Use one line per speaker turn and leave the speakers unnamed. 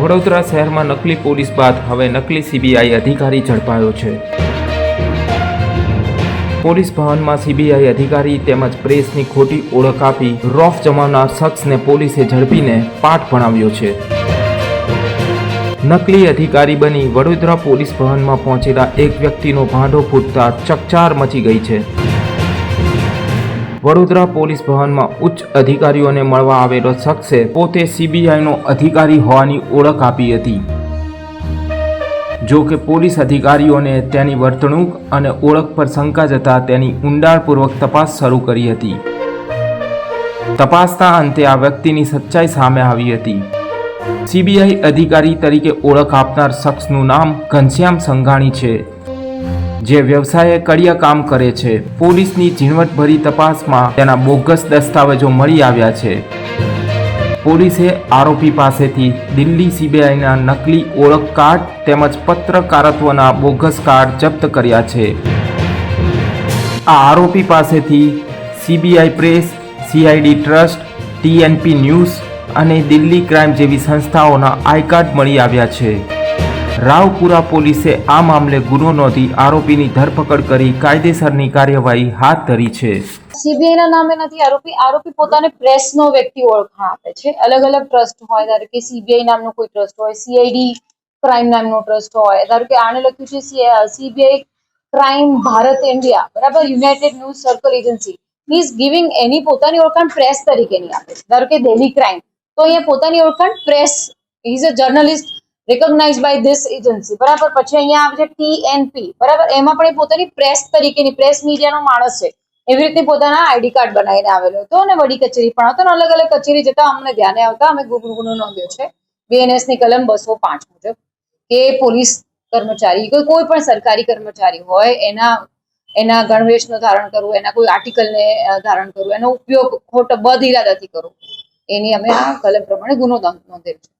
વડોદરા શહેરમાં નકલી પોલીસ બાદ હવે નકલી સીબીઆઈ અધિકારી ઝડપાયો છે. પોલીસ ભવનમાં સીબીઆઈ અધિકારી તેમજ પ્રેસની ખોટી ઓળખ આપી રોફ જમાવનાર શખ્સને પોલીસે ઝડપીને પાઠ ભણાવ્યો છે. નકલી અધિકારી બની વડોદરા પોલીસ ભવનમાં પહોંચેલા એક વ્યક્તિનો ભાંડો ફૂટતા ચકચાર મચી ગઈ છે. વડોદરા પોલીસ ભવનમાં ઉચ્ચ અધિકારીઓને મળવા આવેલો શખ્સે પોતે સીબીઆઈનો અધિકારી હોવાની ઓળખ આપી હતી. જો કે પોલીસ અધિકારીઓને તેની વર્તણૂક અને ઓળખ પર શંકા જતા તેની ઊંડાણપૂર્વક તપાસ શરૂ કરી હતી. તપાસના અંતે આ વ્યક્તિની સચ્ચાઈ સામે આવી હતી. સીબીઆઈ અધિકારી તરીકે ઓળખ આપનાર શખ્સનું નામ ઘનશ્યામ સંઘાણી છે. જે વ્યવસાયે કડિયા કામ કરે છે, પોલીસની ઝીણવટભરી તપાસમાં તેના બોગસ દસ્તાવેજો મળી આવ્યા છે. પોલીસે આરોપી પાસેથી દિલ્હી સીબીઆઈના નકલી ઓળખ કાર્ડ તેમજ પત્રકારત્વના બોગસ કાર્ડ જપ્ત કર્યા છે. આ આરોપી પાસેથી CBI press, CID trust, TNP news અને દિલ્હી ક્રાઇમ જેવી સંસ્થાઓના આઈ કાર્ડ મળી આવ્યા છે. રાવપુરા પોલીસે આ મામલે ગુનો નોંધી આરોપીની ધરપકડ કરી કાયદેસરની કાર્યવાહી હાથ ધરી છે.
સીબીઆઈ ના નામે નથી આરોપી આરોપી પોતાને પ્રેસ નો વ્યક્તિ ઓળખાણ આપે છે. અલગ અલગ ટ્રસ્ટ હોય, ધારો કે સીબીઆઈ નામનો કોઈ ટ્રસ્ટ હોય, સીઆઈડી ક્રાઇમ નામનો ટ્રસ્ટ હોય, ધારો કે આને લખ્યું છે સીબીઆઈ ક્રાઇમ ભારત ઇન્ડિયા, બરાબર? United news circle agency. Is giving એની પોતાની ઓળખાણ પ્રેસ તરીકેની આપે છે. ધારો કે દિલ્હી ક્રાઇમ તો અહીંયા પોતાની ઓળખાણ press. Is a journalist recognise by this agency બરાબર? પછી અહીંયા આવે છે ટીએનપી બરાબર? એમાં પણ એ પોતાની પ્રેસ તરીકેની પ્રેસ મીડિયાનો માણસ છે. એવી રીતે પોતાના આઈડી કાર્ડ બનાવીને આવેલો હતો અને વડી કચેરી પણ હતો અલગ અલગ કચેરી જતા અમને ધ્યાને આવતા. અમે ગુનો નોંધ્યો છે. બીએનએસની કલમ બસો પાંચ મુજબ કે પોલીસ કર્મચારી, કોઈ પણ સરકારી કર્મચારી હોય, એના એના ગણવેશનું ધારણ કરવું, એના કોઈ આર્ટિકલને ધારણ કરવું, એનો ઉપયોગ ખોટો બદ ઇરાદાથી કરવો એની અમે આ કલમ પ્રમાણે ગુનો નોંધ- નોંધેલો છે.